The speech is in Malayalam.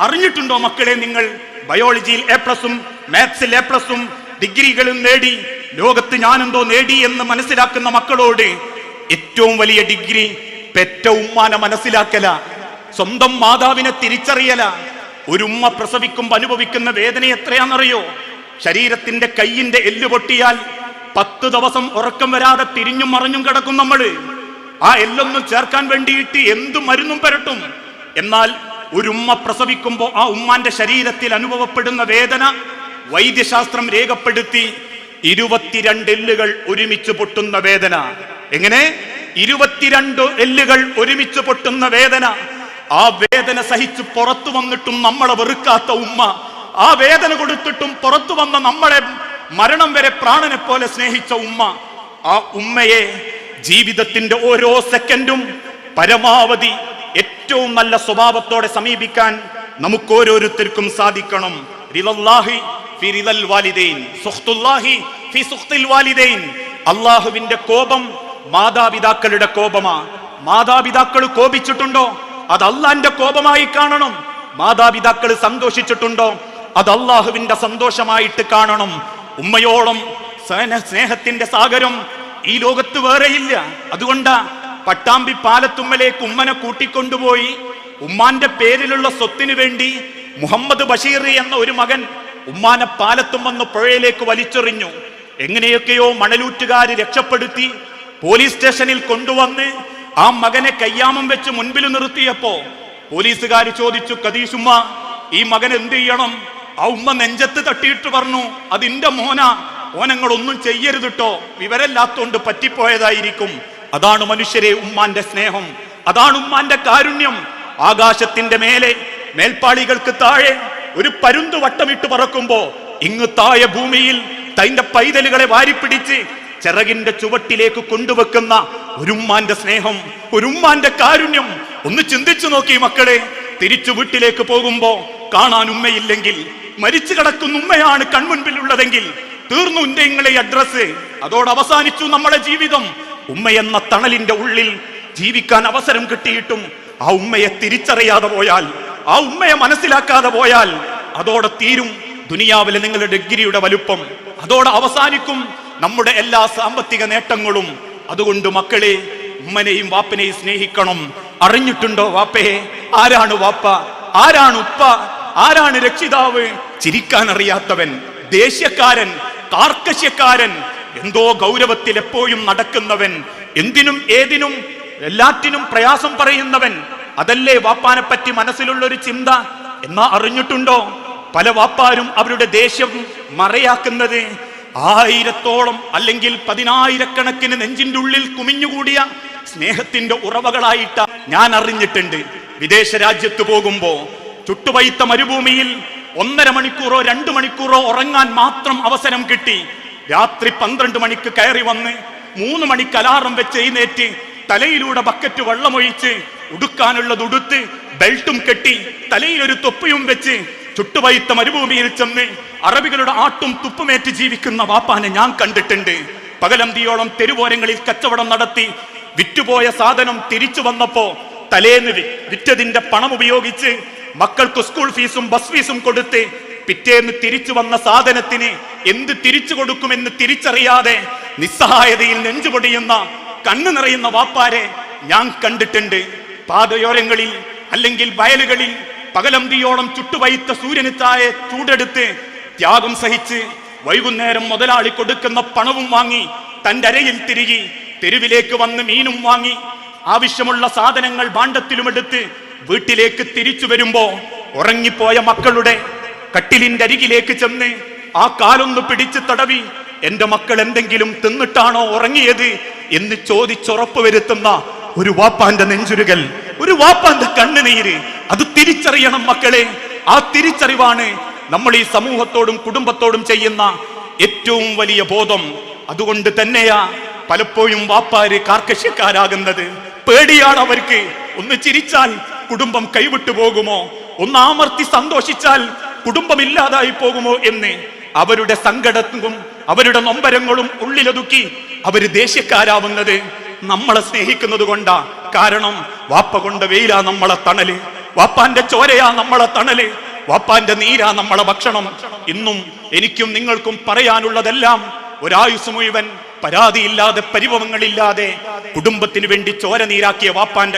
അറിഞ്ഞിട്ടുണ്ടോ മക്കളെ നിങ്ങൾ? ബയോളജിയിൽ എ പ്ലസും മാത്സിൽ എ പ്ലസും ഡിഗ്രികളും നേടി ലോകത്ത് ഞാനെന്തോ നേടി എന്ന് മനസ്സിലാക്കുന്ന മക്കളോട് ഏറ്റവും വലിയ ഡിഗ്രി പെറ്റ ഉമ്മാനെ മനസ്സിലാക്കല സ്വന്തം മാതാവിനെ തിരിച്ചറിയല. ഒരു ഉമ്മ പ്രസവിക്കുമ്പോൾ അനുഭവിക്കുന്ന വേദന എത്രയാണെന്നറിയോ? ശരീരത്തിന്റെ കയ്യിന്റെ എല്ല് പൊട്ടിയാൽ പത്ത് ദിവസം ഉറക്കം വരാതെ തിരിഞ്ഞും മറിഞ്ഞും കിടക്കും നമ്മൾ. ആ എല്ലൊന്നും ചേർക്കാൻ വേണ്ടിയിട്ട് എന്തു മരുന്നും പരട്ടും? എന്നാൽ ഒരു ഉമ്മ പ്രസവിക്കുമ്പോൾ ആ ഉമ്മാന്റെ ശരീരത്തിൽ അനുഭവപ്പെടുന്ന വേദന വൈദ്യശാസ്ത്രം രേഖപ്പെടുത്തി ഇരുപത്തിരണ്ട് എല്ലുകൾ ഒരുമിച്ച് പൊട്ടുന്ന വേദന. എങ്ങനെ? ഇരുപത്തിരണ്ട് എല്ലുകൾ ഒരുമിച്ച് പൊട്ടുന്ന വേദന. ആ വേദന സഹിച്ച് പുറത്തു വന്നിട്ടും നമ്മളെ വെറുക്കാത്ത ഉമ്മ. ആ വേദന കൊടുത്തിട്ടും പുറത്തു വന്ന നമ്മളെ മരണം വരെ പ്രാണനെ പോലെ സ്നേഹിച്ച ഉമ്മ. ആ ഉമ്മയെ ജീവിതത്തിന്റെ ഓരോ സെക്കൻഡും പരമാവധി ഏറ്റവും നല്ല സ്വഭാവത്തോടെ സമീപിക്കാൻ നമുക്ക് ഓരോരുത്തർക്കും സാധിക്കണം അള്ളാഹുവിന്റെ കോപം മാതാപിതാക്കളുടെ കോപമാ. മാതാപിതാക്കൾ കോപിച്ചിട്ടുണ്ടോ? അത് അള്ളാന്റെ കോപമായി കാണണം. മാതാപിതാക്കൾ സന്തോഷിച്ചിട്ടുണ്ടോ? അത് അള്ളാഹുവിന്റെ സന്തോഷമായിട്ട് കാണണം. ഉമ്മയോളം സ്നേഹ- സ്നേഹത്തിന്റെ സാഗരം ഈ ലോകത്ത് വേറെയില്ല. അതുകൊണ്ടാ പട്ടാമ്പി പാലത്തുമ്മലേക്ക് ഉമ്മനെ കൂട്ടിക്കൊണ്ടുപോയി. ഉമ്മാന്റെ പേരിലുള്ള സ്വത്തിനു വേണ്ടി മുഹമ്മദ് ബഷീർ എന്ന ഒരു മകൻ ഉമ്മാനെ പാലത്തുമ്മന്ന് പുഴയിലേക്ക് വലിച്ചെറിഞ്ഞു. എങ്ങനെയൊക്കെയോ മണലൂറ്റുകാർ രക്ഷപ്പെടുത്തി പോലീസ് സ്റ്റേഷനിൽ കൊണ്ടുവന്ന് ആ മകനെ കയ്യാമം വെച്ച് മുൻപിൽ നിർത്തിയപ്പോ പോലീസുകാർ ചോദിച്ചു കതീഷുമ്മ ഈ മകൻ എന്ത് ചെയ്യണം? ആ ഉമ്മ നെഞ്ചത്ത് തട്ടിയിട്ട് പറഞ്ഞു അതിന്റെ മോന ഓനങ്ങളൊന്നും ചെയ്യരുതിട്ടോ വിവരമില്ലാത്തോണ്ട് പറ്റിപ്പോയതായിരിക്കും. അതാണ് മനുഷ്യരെ ഉമ്മാന്റെ സ്നേഹം അതാണ് ഉമ്മാന്റെ കാരുണ്യം. ആകാശത്തിന്റെ മേലെ മേൽപ്പാളികൾക്ക് താഴെ ഒരു പരുന്തു വട്ടമിട്ട് പറക്കുമ്പോ ഇങ്ങ് താഴെ ഭൂമിയിൽ തൈന്റെ പൈതലുകളെ വാരിപ്പിടിച്ച് ചിറകിന്റെ ചുവട്ടിലേക്ക് കൊണ്ടുവെക്കുന്ന ഒരുമ്മാന്റെ സ്നേഹം ഒരുമ്മാന്റെ കാരുണ്യം. ഒന്ന് ചിന്തിച്ചു നോക്കി മക്കളെ തിരിച്ചു വീട്ടിലേക്ക് പോകുമ്പോ കാണാൻ ഉമ്മയില്ലെങ്കിൽ മരിച്ചു കിടക്കുന്ന ഉമ്മയാണ് കൺമുൻപിലുള്ളതെങ്കിൽ തീർന്നു നിങ്ങളെ അഡ്രസ് അതോടവസാനിച്ചു നമ്മുടെ ജീവിതം. ഉമ്മ എന്ന തണലിന്റെ ഉള്ളിൽ ജീവിക്കാൻ അവസരം കിട്ടിയിട്ടും ആ ഉമ്മയെ തിരിച്ചറിയാതെ പോയാൽ ആ ഉമ്മയെ മനസ്സിലാക്കാതെ പോയാൽ അതോടെ തീരും ദുനിയാവിലെ നിങ്ങളുടെ ഡിഗ്രിയുടെ വലുപ്പം. അതോടെ അവസാനിക്കും നമ്മുടെ എല്ലാ സാമ്പത്തിക നേട്ടങ്ങളും. അതുകൊണ്ട് മക്കളെ ഉമ്മനെയും വാപ്പനെയും സ്നേഹിക്കണം. അറിഞ്ഞിട്ടുണ്ടോ വാപ്പയെ ആരാണ് വാപ്പ? ആരാണ് ഉപ്പ? ആരാണ് രക്ഷിതാവ്? ചിരിക്കാൻ അറിയാത്തവൻ ദേഷ്യക്കാരൻ കാർക്കശ്യക്കാരൻ എന്തോ ഗൗരവത്തിൽ എപ്പോഴും നടക്കുന്നവൻ എന്തിനും ഏതിനും എല്ലാറ്റിനും പ്രയാസം പറയുന്നവൻ. അതല്ലേ വാപ്പാനെ പറ്റി മനസ്സിലുള്ള ഒരു ചിന്ത? എന്നാ അറിഞ്ഞിട്ടുണ്ടോ? പല വാപ്പാരും അവരുടെ ദേഷ്യം മറയാക്കുന്നത്. ആയിരത്തോളം അല്ലെങ്കിൽ പതിനായിരക്കണക്കിന് നെഞ്ചിന്റെ ഉള്ളിൽ കുമിഞ്ഞുകൂടിയ സ്നേഹത്തിന്റെ ഉറവകളായിട്ട ഞാൻ അറിഞ്ഞിട്ടുണ്ട്. വിദേശ രാജ്യത്ത് പോകുമ്പോ ചുട്ടുപൈത്ത മരുഭൂമിയിൽ ഒന്നര മണിക്കൂറോ രണ്ടു മണിക്കൂറോ ഉറങ്ങാൻ മാത്രം അവസരം കിട്ടി. രാത്രി പന്ത്രണ്ട് മണിക്ക് കയറി വന്ന് മൂന്ന് മണിക്ക് അലാറം വെച്ച് എഴുന്നേറ്റ് തലയിലൂടെ ബക്കറ്റ് വെള്ളമൊഴിച്ച് ഉടുക്കാനുള്ളത് ഉടുത്ത് ബെൽറ്റും കെട്ടി തലയിലൊരു തൊപ്പിയും വെച്ച് ചുട്ടുപൈത്ത മരുഭൂമിയിൽ ചെന്ന് അറബികളുടെ ആട്ടും തുപ്പുമേറ്റ് ജീവിക്കുന്ന വാപ്പാനെ ഞാൻ കണ്ടിട്ടുണ്ട്. പകലന്തിയോളം തെരുവോരങ്ങളിൽ കച്ചവടം നടത്തി വിറ്റുപോയ സാധനം തിരിച്ചു വന്നപ്പോ തലേന്ന് വിറ്റതിന്റെ പണം ഉപയോഗിച്ച് മക്കൾക്ക് സ്കൂൾ ഫീസും ബസ് ഫീസും കൊടുത്ത് പിറ്റേന്ന് തിരിച്ചു വന്ന സാധനത്തിന് എന്ത് തിരിച്ചു കൊടുക്കുമെന്ന് തിരിച്ചറിയാതെ നിസ്സഹായതയിൽ നെഞ്ചുപൊടിയുന്ന കണ്ണു നിറയുന്ന വാപ്പാരെ ഞാൻ കണ്ടിട്ടുണ്ട്. പാതയോരങ്ങളിൽ അല്ലെങ്കിൽ വയലുകളിൽ പകലന്തിയോളം ചുട്ടുവയ്ത്ത സൂര്യന് ചായ ചൂടെടുത്ത് ത്യാഗം സഹിച്ച് വൈകുന്നേരം മുതലാളി കൊടുക്കുന്ന പണവും വാങ്ങി തന്റെ അരയിൽ തിരികി തെരുവിലേക്ക് വന്ന് മീനും വാങ്ങി ആവശ്യമുള്ള സാധനങ്ങൾ ഭാണ്ഡത്തിലുമെടുത്ത് വീട്ടിലേക്ക് തിരിച്ചു വരുമ്പോ ഉറങ്ങിപ്പോയ മക്കളുടെ കട്ടിലിന്റെ അരികിലേക്ക് ചെന്ന് ആ കാലൊന്ന് പിടിച്ച് തടവി. എന്റെ മക്കൾ എന്തെങ്കിലും തിന്നിട്ടാണോ ഉറങ്ങിയത് എന്ന് ചോദിച്ചുറപ്പ് വരുത്തുന്ന ഒരു വാപ്പാന്റെ നെഞ്ചുരുകൽ ഒരു വാപ്പാന്റെ കണ്ണുനീര്. അത് തിരിച്ചറിയണം മക്കളെ. ആ തിരിച്ചറിവാണ് നമ്മൾ ഈ സമൂഹത്തോടും കുടുംബത്തോടും ചെയ്യുന്ന ഏറ്റവും വലിയ ബോധം. അതുകൊണ്ട് തന്നെയാ പലപ്പോഴും വാപ്പാര് കാർക്കശ്യക്കാരാകുന്നത്. പേടിയാണ് അവർക്ക്. ഒന്ന് ചിരിച്ചാൽ കുടുംബം കൈവിട്ടു പോകുമോ? ഒന്ന് ആമർത്തി സന്തോഷിച്ചാൽ കുടുംബം ഇല്ലാതായി പോകുമോ എന്ന് അവരുടെ സങ്കടത്തും അവരുടെ നൊമ്പരങ്ങളും ഉള്ളിലൊതുക്കി അവർ ദേഷ്യക്കാരാവുന്നത് നമ്മളെ സ്നേഹിക്കുന്നത് കൊണ്ടാ. കാരണം വാപ്പ കൊണ്ട് വെയിലാ നമ്മളെ തണൽ. വാപ്പാന്റെ ചോരയാ നമ്മളെ തണൽ. വാപ്പാന്റെ നീരാ നമ്മളെ ഭക്ഷണം. ഇന്നും എനിക്കും നിങ്ങൾക്കും പറയാനുള്ളതെല്ലാം ഒരായുസ് മുഴുവൻ പരാതിയില്ലാതെ പരിഭവങ്ങളില്ലാതെ കുടുംബത്തിന് വേണ്ടി ചോര നീരാക്കിയ വാപ്പാന്റെ